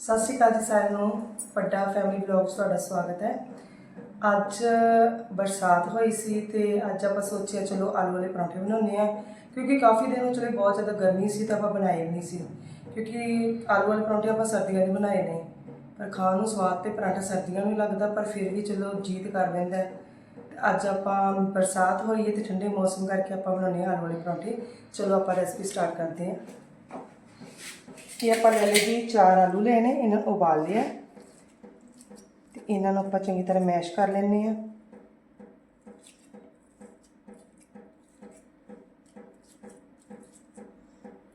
ਸਤਿ ਸ਼੍ਰੀ ਅਕਾਲ ਜੀ ਸਾਰਿਆਂ ਨੂੰ। ਵੱਡਾ ਫੈਮਿਲੀ ਵਲੌਗਸ ਤੁਹਾਡਾ ਸਵਾਗਤ ਹੈ। ਅੱਜ ਬਰਸਾਤ ਹੋਈ ਸੀ ਤੇ ਅੱਜ ਆਪਾਂ ਸੋਚਿਆ ਚਲੋ ਆਲੂ ਵਾਲੇ ਪਰੌਂਠੇ ਬਣਾਉਂਦੇ ਆ ਕਿਉਂਕਿ ਕਾਫੀ ਦਿਨ ਹੋ ਚਲੇ ਬਹੁਤ ਜ਼ਿਆਦਾ ਗਰਮੀ ਸੀ ਤਾਂ ਆਪਾਂ ਬਣਾਏ ਵੀ ਨਹੀਂ ਸੀ। ਕਿਉਂਕਿ ਆਲੂ ਵਾਲੇ ਪਰੌਂਠੇ ਆਪਾਂ ਸਰਦੀਆਂ ਦੇ ਬਣਾਏ ਨੇ, ਪਰ ਖਾਣ ਨੂੰ ਸਵਾਦ ਤੇ ਪਰਾਂਠਾ ਸਰਦੀਆਂ ਨੂੰ ਹੀ ਲੱਗਦਾ, ਪਰ ਫਿਰ ਵੀ ਚਲੋ ਜੀਤ ਕਰ ਲੈਂਦਾ ਹੈ। ਅੱਜ ਆਪਾਂ ਬਰਸਾਤ ਹੋਈ ਹੈ ਤੇ ਠੰਡੇ ਮੌਸਮ ਕਰਕੇ ਆਪਾਂ ਬਣਾਉਣੇ ਆ ਆਲੂ ਵਾਲੇ ਪਰੌਂਠੇ। ਚਲੋ ਆਪਾਂ ਰੈਸਪੀ ਸਟਾਰਟ ਕਰਦੇ ਹਾਂ। ਇਹ ਆਪਾਂ ਲੈ ਲਏ ਜੀ ਚਾਰ ਆਲੂ ਲੈਣੇ ਇਹਨਾਂ ਨੂੰ ਉਬਾਲ ਲਿਆ ਤੇ ਇਹਨਾਂ ਨੂੰ ਆਪਾਂ ਚੰਗੀ ਤਰ੍ਹਾਂ ਮੈਸ਼ ਕਰ ਲੈਣੇ ਆ।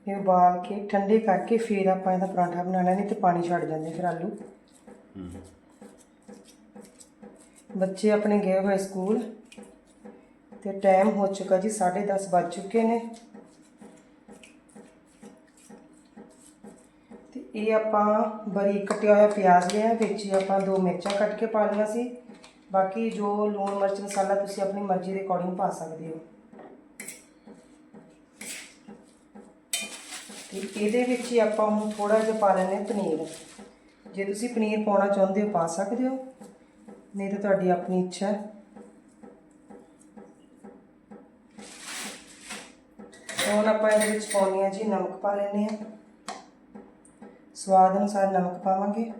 ਇਹ ਉਬਾਲ ਕੇ ਠੰਡੇ ਕਰਕੇ ਫਿਰ ਆਪਾਂ ਇਹਦਾ ਪਰਾਂਠਾ ਬਣਾਉਣਾ ਨਹੀਂ ਤੇ ਪਾਣੀ ਛੱਡ ਜਾਂਦੇ ਫਿਰ ਆਲੂ। ਬੱਚੇ ਆਪਣੇ ਗਏ ਹੋਏ ਸਕੂਲ ਤੇ ਟਾਈਮ ਹੋ ਚੁੱਕਾ ਜੀ 10:30 ਵੱਜ ਚੁੱਕੇ ਨੇ। ਇਹ ਆਪਾਂ ਬਰੀਕ ਕੱਟਿਆ ਹੋਇਆ ਪਿਆਜ਼ ਲਿਆ, ਵਿੱਚ ਹੀ ਆਪਾਂ ਦੋ ਮਿਰਚਾਂ ਕੱਟ ਕੇ ਪਾ ਲਈਆਂ ਸੀ। ਬਾਕੀ ਜੋ ਲੂਣ ਮਿਰਚ ਮਸਾਲਾ ਤੁਸੀਂ ਆਪਣੀ ਮਰਜ਼ੀ ਦੇ ਅਕੋਰਡਿੰਗ ਪਾ ਸਕਦੇ ਹੋ। ਤੇ ਇਹਦੇ ਵਿੱਚ ਹੀ ਆਪਾਂ ਹੁਣ ਥੋੜਾ ਜਿਹਾ ਪਾ ਲੈਣੇ ਪਨੀਰ। ਜੇ ਤੁਸੀਂ ਪਨੀਰ ਪਾਉਣਾ ਚਾਹੁੰਦੇ ਹੋ ਪਾ ਸਕਦੇ ਹੋ, ਨਹੀਂ ਤਾਂ ਤੁਹਾਡੀ ਆਪਣੀ ਇੱਛਾ ਹੈ। ਹੁਣ ਆਪਾਂ ਇਹਦੇ ਵਿੱਚ ਪਾਉਣੀ ਆ ਜੀ ਨਮਕ ਪਾ ਲੈਣੇ ਆ ਸਵਾਦ ਅਨੁਸਾਰ ਨਮਕ ਪਾਵਾਂਗੇ।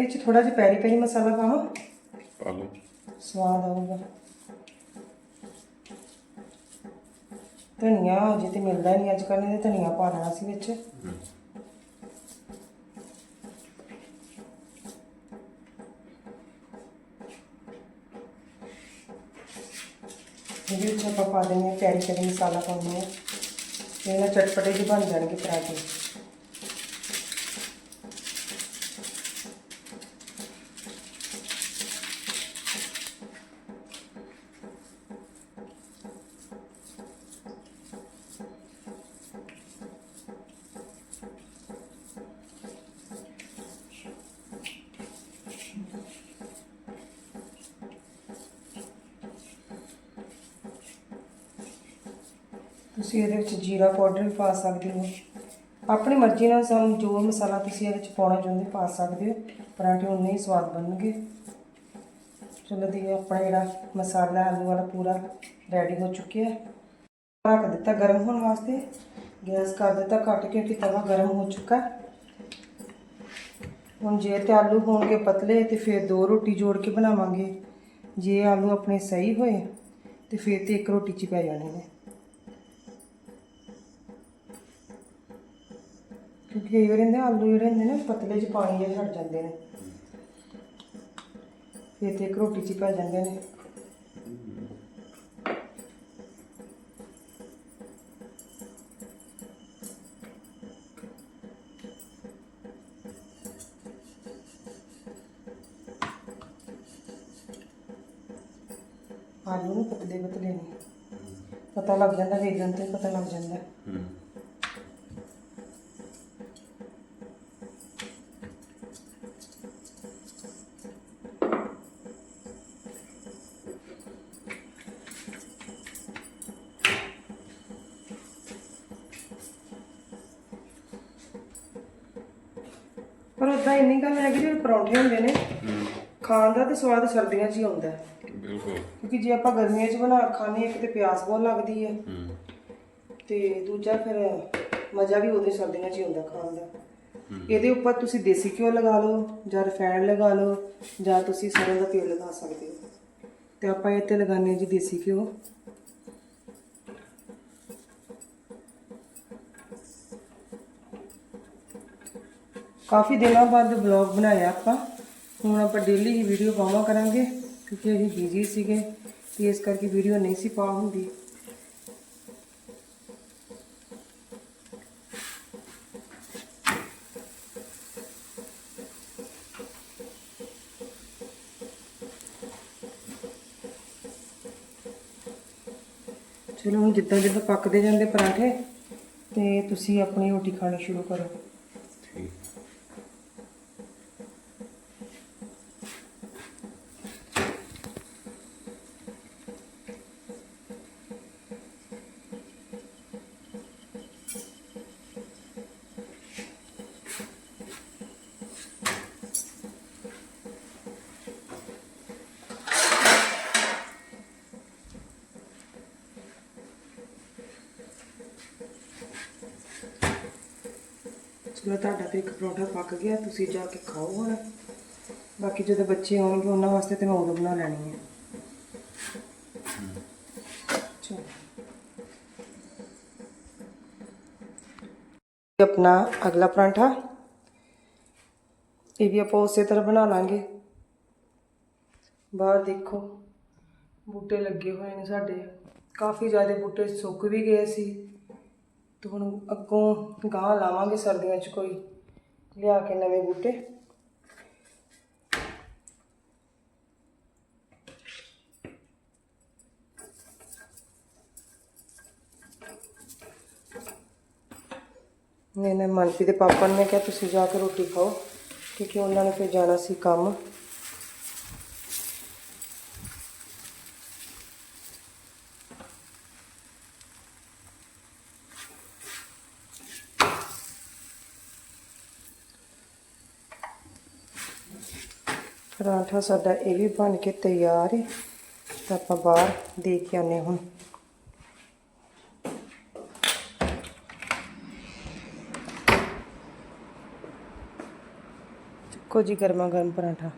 ਇਹ ਚ ਥੋੜਾ ਜਿਹਾ ਪੈਰੀ ਪੈਰੀ ਮਸਾਲਾ ਪਾਵਾਂ। ਪਾ ਲਓ। ਸਵਾਦ ਆਊਗਾ। ਧਨੀਆ ਤੇ ਮਿਲਦਾ ਨਹੀਂ ਅੱਜ ਕੱਲ੍ਹ ਇਹਦੇ ਧਨੀਆ ਪਾ ਲੈਣਾ ਸੀ ਵਿੱਚ। ਇਹਦੇ ਵਿੱਚ ਆਪਾਂ ਪਾ ਦਿੰਦੇ ਹਾਂ ਪੈਰੀ ਪੈਰੀ ਮਸਾਲਾ ਪਾਉਂਦੇ ਹਾਂ। ਇਹ ਚਟਪਟੇ ਜਿਹੇ ਬਣ ਜਾਣਗੇ ਪਰਾਠੇ। ਤੁਸੀਂ ਇਹਦੇ ਵਿੱਚ ਜੀਰਾ ਪਾਊਡਰ ਵੀ ਪਾ ਸਕਦੇ ਹੋ। ਆਪਣੀ ਮਰਜ਼ੀ ਨਾਲ ਸਾਨੂੰ ਜੋ ਮਸਾਲਾ ਤੁਸੀਂ ਇਹਦੇ ਵਿੱਚ ਪਾਉਣਾ ਚਾਹੁੰਦੇ ਪਾ ਸਕਦੇ ਹੋ। ਪਰਾਂਠੇ ਉਨੇ ਹੀ ਸਵਾਦ ਬਣਨਗੇ। ਚਲੋ ਦੀ ਆਪਣਾ ਜਿਹੜਾ ਮਸਾਲਾ, ਆਲੂ ਵਾਲਾ ਪੂਰਾ ਰੈਡੀ ਹੋ ਚੁੱਕਿਆ ਰੱਖ ਦਿੱਤਾ ਗਰਮ ਹੋਣ ਵਾਸਤੇ। ਗੈਸ ਕਰ ਦਿੱਤਾ ਘੱਟ ਕੇ ਤਵਾ ਗਰਮ ਹੋ ਚੁੱਕਾ ਹੁਣ ਜੇ ਤੇ ਆਲੂ ਹੋਣਗੇ ਪਤਲੇ ਤੇ ਫਿਰ ਦੋ ਰੋਟੀ ਜੋੜ ਕੇ ਬਣਾਵਾਂਗੇ। ਜੇ ਆਲੂ ਆਪਣੇ ਸਹੀ ਹੋਏ ਤੇ ਫਿਰ ਤੇ ਇੱਕ ਰੋਟੀ ਚ ਪੈ ਜਾਣੇ ਨੇ। ਕਿਉਂਕਿ ਕਈ ਵਾਰ ਇਹਦੇ ਆਲੂ ਜਿਹੜੇ ਹੁੰਦੇ ਨੇ ਪਤਲੇ ਚ ਪਾਣੀ ਜਿਹਾ ਛੱਡ ਜਾਂਦੇ ਨੇ। ਫਿਰ ਤੇ ਇੱਕ ਰੋਟੀ ਚ ਹੀ ਪੈ ਜਾਂਦੇ ਨੇ। ਆਲੂ ਪਤਲੇ ਪਤਲੇ ਨੇ। ਪਤਾ ਲੱਗ ਜਾਂਦਾ ਵੇਲਣ ਤੇ ਪਤਾ ਲੱਗ ਜਾਂਦਾ। ਪਰ ਉਦਾਂ ਇੰਨੀ ਗੱਲ ਹੈ ਕਿ ਜਿਹੜੇ ਪਰੌਂਠੇ ਹੁੰਦੇ ਨੇ ਖਾਣ ਦਾ ਤੇ ਸਵਾਦ ਸਰਦੀਆਂ 'ਚ ਹੀ ਆਉਂਦਾ ਹੈ। ਬਿਲਕੁਲ। ਕਿਉਂਕਿ ਜੇ ਆਪਾਂ ਗਰਮੀਆਂ 'ਚ ਬਣਾ ਖਾਣੇ ਇੱਕ ਤੇ ਪਿਆਸ ਬਹੁਤ ਲੱਗਦੀ ਹੈ। ਤੇ ਦੂਜਾ ਫਿਰ ਮਜ਼ਾ ਵੀ ਉਹਦੇ ਸਰਦੀਆਂ 'ਚ ਹੀ ਆਉਂਦਾ ਖਾਣ ਦਾ। ਇਹਦੇ ਉੱਪਰ ਤੁਸੀਂ ਦੇਸੀ ਘਿਓ ਲਗਾ ਲਓ ਜਾਂ ਰਿਫਾਈਨਡ ਲਗਾ ਲਓ ਜਾਂ ਤੁਸੀਂ ਸਰੋਂ ਦਾ ਤੇਲ ਲਗਾ ਸਕਦੇ ਹੋ। ਤੇ ਆਪਾਂ ਇਹ ਤੇ ਲਗਾਉਂਦੇ ਹਾਂ ਜੀ ਦੇਸੀ ਘਿਓ। ਕਾਫੀ ਦਿਨਾਂ ਬਾਅਦ ਵਲੌਗ ਬਣਾਇਆ ਆਪਾਂ। ਹੁਣ ਆਪਾਂ ਡੇਲੀ ਹੀ ਵੀਡੀਓ ਪਾਵਾਂ ਕਰਾਂਗੇ, ਕਿਉਂਕਿ ਅਸੀਂ ਬਿਜ਼ੀ ਸੀਗੇ, ਤੇ ਇਸ ਕਰਕੇ ਵੀਡੀਓ ਨਹੀਂ ਸੀ ਪਾ ਹੁੰਦੀ। ਚਲੋ ਹੁਣ ਜਿੱਦਾਂ ਜਿੱਦਾਂ ਪੱਕਦੇ ਜਾਂਦੇ ਪਰਾਠੇ, ਤੇ ਤੁਸੀਂ ਆਪਣੀ ਰੋਟੀ ਖਾਣੀ ਸ਼ੁਰੂ ਕਰੋ ਠੀਕ ਚਲੋ ਤੁਹਾਡਾ ਤੇ ਇੱਕ ਪਰੌਂਠਾ ਪੱਕ ਗਿਆ, ਤੁਸੀਂ ਜਾ ਕੇ ਖਾਓ ਹੁਣ। ਬਾਕੀ ਜਦੋਂ ਬੱਚੇ ਆਉਣਗੇ, ਉਹਨਾਂ ਵਾਸਤੇ ਤੇ ਮੈਂ ਉਦੋਂ ਬਣਾ ਲੈਣੀ ਹੈ ਚਲੋ। ਆਪਣਾ ਅਗਲਾ ਪਰਾਂਠਾ। ਇਹ ਵੀ ਆਪਾਂ ਉਸੇ ਤਰ੍ਹਾਂ ਬਣਾ ਲਾਂਗੇ। ਬਾਹਰ ਦੇਖੋ, ਬੂਟੇ ਲੱਗੇ ਹੋਏ ਨੇ ਸਾਡੇ। ਕਾਫੀ ਜ਼ਿਆਦਾ ਬੂਟੇ ਸੁੱਕ ਵੀ ਗਏ ਸੀ। ਤੇ ਹੁਣ ਅੱਗੋਂ ਗਾਂ ਲਾਵਾਂਗੇ ਸਰਦੀਆਂ 'ਚ ਕੋਈ, ਲਿਆ ਕੇ ਨਵੇਂ ਬੂਟੇ। ਮੈਨੇ ਮਨਪੀ ਦੇ ਪਾਪਾ ਨੇ ਕਿਹਾ ਤੁਸੀਂ ਜਾ ਕੇ ਰੋਟੀ ਖਾਓ, ਕਿਉਂਕਿ ਉਹਨਾਂ ਨੇ ਫਿਰ ਜਾਣਾ ਸੀ ਕੰਮ। ਪਰਾਂਠਾ ਸਾਡਾ ਇਹ ਵੀ ਬਣ ਕੇ ਤਿਆਰ ਹੈ ਤਾਂ ਆਪਾਂ ਬਾਹਰ ਦੇ ਕੇ ਆਨੇ ਹੁਣ। ਚੱਕੋ ਜੀ ਗਰਮਾ ਗਰਮ ਪਰਾਂਠਾ।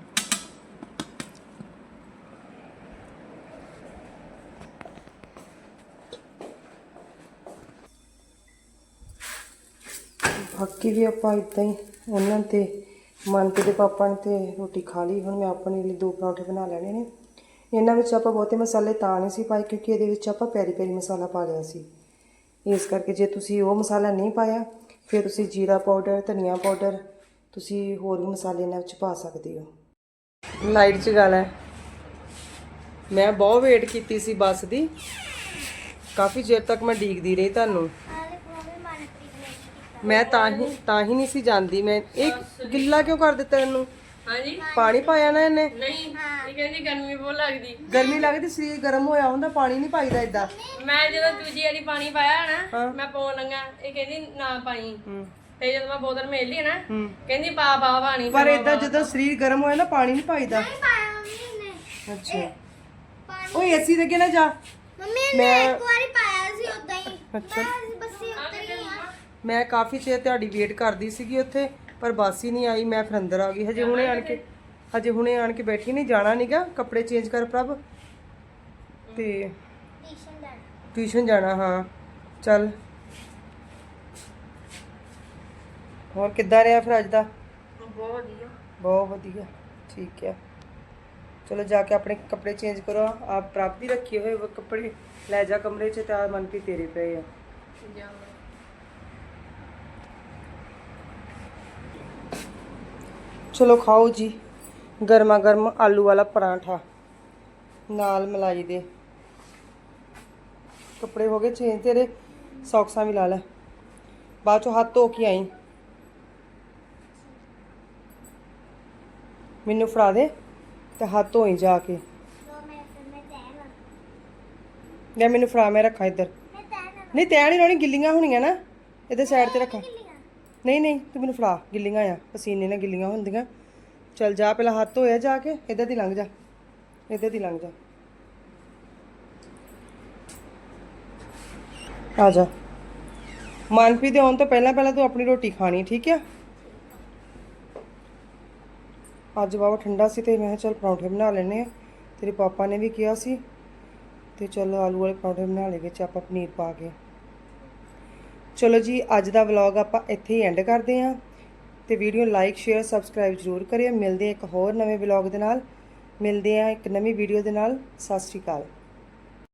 ਬਾਕੀ ਵੀ ਆਪਾਂ ਇਦਾਂ ਹੀ ਉਹਨਾਂ ਤੇ ਮਨਪ੍ਰੀਤ ਦੇ ਪਾਪਾ ਨੇ ਤੇ ਰੋਟੀ ਖਾ ਲਈ, ਹੁਣ ਮੈਂ ਆਪਣੇ ਲਈ ਦੋ ਪਰੌਂਠੇ ਬਣਾ ਲੈਣੇ ਨੇ। ਇਹਨਾਂ ਵਿੱਚ ਆਪਾਂ ਬਹੁਤੇ ਮਸਾਲੇ ਤਾਂ ਨਹੀਂ ਸੀ ਪਾਏ, ਕਿਉਂਕਿ ਇਹਦੇ ਵਿੱਚ ਆਪਾਂ ਪੈਰੀ ਪੈਰੀ ਮਸਾਲਾ ਪਾ ਲਿਆ ਸੀ। ਇਸ ਕਰਕੇ ਜੇ ਤੁਸੀਂ ਉਹ ਮਸਾਲਾ ਨਹੀਂ ਪਾਇਆ, ਫਿਰ ਤੁਸੀਂ ਜੀਰਾ ਪਾਊਡਰ, ਧਨੀਆ ਪਾਊਡਰ, ਤੁਸੀਂ ਹੋਰ ਵੀ ਮਸਾਲੇ ਇਹਨਾਂ ਵਿੱਚ ਪਾ ਸਕਦੇ ਹੋ। ਲਾਈਟ 'ਚ ਗੱਲ ਹੈ ਮੈਂ ਬਹੁਤ ਵੇਟ ਕੀਤੀ ਸੀ ਬੱਸ ਦੀ। ਕਾਫੀ ਚਿਰ ਤੱਕ ਮੈਂ ਡੀਕਦੀ ਰਹੀ ਤੁਹਾਨੂੰ। ਮੈਂ ਤਾਂ ਹੀ ਤਾਂ ਹੀ ਨਹੀਂ ਸੀ ਜਾਂਦੀ। ਮੈਂ ਇਹ ਗਿੱਲਾ ਕਿਉਂ ਕਰ ਦਿੱਤਾ ਇਹਨੂੰ? ਹਾਂਜੀ? ਪਾਣੀ ਪਾਇਆ ਨਾ ਇਹਨੇ? ਨਹੀਂ ਇਹ ਕਹਿੰਦੀ ਗਰਮੀ ਬਹੁਤ ਲੱਗਦੀ। ਗਰਮੀ ਲੱਗਦੀ ਸਰੀਰ ਗਰਮ ਹੋਇਆ ਹੁੰਦਾ ਪਾਣੀ ਨਹੀਂ ਪਾਈਦਾ ਇਦਾਂ ਮੈਂ ਜਦੋਂ ਦੂਜੀ ਵਾਰੀ ਪਾਣੀ ਪਾਇਆ ਨਾ ਮੈਂ ਪਾਉਣ ਲੱਗਾ ਇਹ ਕਹਿੰਦੀ ਨਾ ਪਾਈ। ਹੂੰ। ਤੇ ਜਦੋਂ ਮੈਂ ਬੋਤਲ ਮੇਲ ਲਈ ਨਾ ਹੂੰ। ਕਹਿੰਦੀ ਪਾ ਪਾ ਪਾਣੀ ਪਰ ਇਦਾਂ ਜਦੋਂ ਸਰੀਰ ਗਰਮ ਹੋਇਆ ਨਾ ਪਾਣੀ ਨਹੀਂ ਪਾਈਦਾ। ਪਾਇਆ ਮੰਮੀ ਨੇ। ਅੱਛਾ। ਓਏ ਏਸੀ ਦੇ ਅੱਗੇ ਨਾ ਜਾ। ਮੰਮੀ ਨੇ ਇੱਕ ਵਾਰੀ ਪਾਇਆ ਸੀ ਉਦਾਂ ਹੀ। ਅੱਛਾ। ਮੈਂ ਮੈਂ ਕਾਫੀ ਚਿਰ ਤੁਹਾਡੀ ਵੇਟ ਕਰਦੀ ਸੀਗੀ ਉੱਥੇ ਪਰ ਬੱਸ ਹੀ ਨਹੀਂ ਆਈ ਮੈਂ ਫਿਰ ਅੰਦਰ ਆ ਗਈ। ਹਜੇ ਹੁਣੇ ਆਣ ਕੇ ਹਜੇ ਹੁਣੇ ਆਣ ਕੇ ਬੈਠੀ ਨਹੀਂ ਜਾਣਾ ਨੀਗਾ ਕੱਪੜੇ ਚੇਂਜ ਕਰ ਪ੍ਰਭ। ਤੇ ਟਿਊਸ਼ਨ ਜਾਣਾ ਹਾਂ। ਚੱਲ। ਹੋਰ ਕਿੱਦਾਂ ਰਿਹਾ ਫਿਰ ਅੱਜ ਦਾ? ਬਹੁਤ ਵਧੀਆ। ਬਹੁਤ ਵਧੀਆ। ਠੀਕ ਹੈ ਚਲੋ ਜਾ ਕੇ ਆਪਣੇ ਕੱਪੜੇ ਚੇਂਜ ਕਰੋ। ਆਪ ਪ੍ਰਾਪਤੀ ਰੱਖੇ ਹੋਏ ਉਹ ਕੱਪੜੇ। ਲੈ ਜਾ ਕਮਰੇ 'ਚ ਤੇ ਮਨ ਵੀ ਤੇਰੇ ਪਏ ਆ। ਚਲੋ ਖਾਓ ਜੀ। ਗਰਮਾ ਗਰਮ ਆਲੂ ਵਾਲਾ ਪਰਾਂਠਾ। ਨਾਲ ਮਲਾਈ ਦੇ। ਕੱਪੜੇ ਹੋ ਗਏ ਚੇਂਜ, ਤੇਰੇ ਸੌਕਸਾਂ ਵੀ ਲਾ ਲੈ। ਬਾਅਦ ਚੋਂ ਹੱਥ ਧੋ ਕੇ ਆਈ। ਮੈਨੂੰ ਫੜਾ ਦੇ ਤੇ ਹੱਥ ਧੋਈ ਜਾ ਕੇ। ਲੈ ਮੈਨੂੰ ਫੜਾ, ਮੈਂ ਰੱਖਾ ਇੱਧਰ। ਨਹੀਂ, ਤੈਅ ਨਹੀਂ ਰੋਣੀ, ਗਿੱਲੀਆਂ ਹੋਣੀਆਂ ਨਾ। ਇਹਦੇ ਸਾਈਡ ਤੇ ਰੱਖਾ। ਨਹੀਂ ਨਹੀਂ, ਤੂੰ ਮੈਨੂੰ ਫੜਾ, ਗਿੱਲੀਆਂ ਆ। ਪਸੀਨੇ ਨਾਲ ਗਿੱਲੀਆਂ ਹੁੰਦੀਆਂ। ਚੱਲ ਜਾ ਪਹਿਲਾਂ ਹੱਥ ਧੋਇਆ ਜਾ ਕੇ ਇੱਧਰ ਦੀ ਲੰਘ ਜਾ ਇੱਧਰ ਦੀ ਲੰਘ ਜਾ ਆ ਜਾ ਮਨਪ੍ਰੀਤ ਦੇ ਆਉਣ ਤੋਂ ਪਹਿਲਾਂ ਪਹਿਲਾਂ ਤੂੰ ਆਪਣੀ ਰੋਟੀ ਖਾਣੀ, ਠੀਕ ਆ? ਅੱਜ ਬਾਬਾ ਠੰਡਾ ਸੀ ਤੇ ਮੈਂ ਕਿਹਾ ਚੱਲ ਪਰੌਂਠੇ ਬਣਾ ਲੈਣੇ ਆ। ਤੇਰੇ ਪਾਪਾ ਨੇ ਵੀ ਕਿਹਾ ਸੀ ਤੇ ਚਲੋ ਆਲੂ ਵਾਲੇ ਪਰੌਂਠੇ ਬਣਾ ਲਏ ਵਿੱਚ, ਆਪਾਂ ਪਨੀਰ ਪਾ ਕੇ। ਚਲੋ ਜੀ, ਅੱਜ ਦਾ ਵਲੌਗ ਆਪਾਂ ਇੱਥੇ ਹੀ ਐਂਡ ਕਰਦੇ ਹਾਂ। ਤੇ ਵੀਡੀਓ ਲਾਈਕ, ਸ਼ੇਅਰ, ਸਬਸਕ੍ਰਾਈਬ ਜ਼ਰੂਰ ਕਰਿਓ। ਮਿਲਦੇ ਹਾਂ ਇੱਕ ਹੋਰ ਨਵੇਂ ਵਲੌਗ ਦੇ ਨਾਲ। ਮਿਲਦੇ ਹਾਂ ਇੱਕ ਨਵੀਂ ਵੀਡੀਓ ਦੇ ਨਾਲ। ਸਤਿ ਸ਼੍ਰੀ ਅਕਾਲ।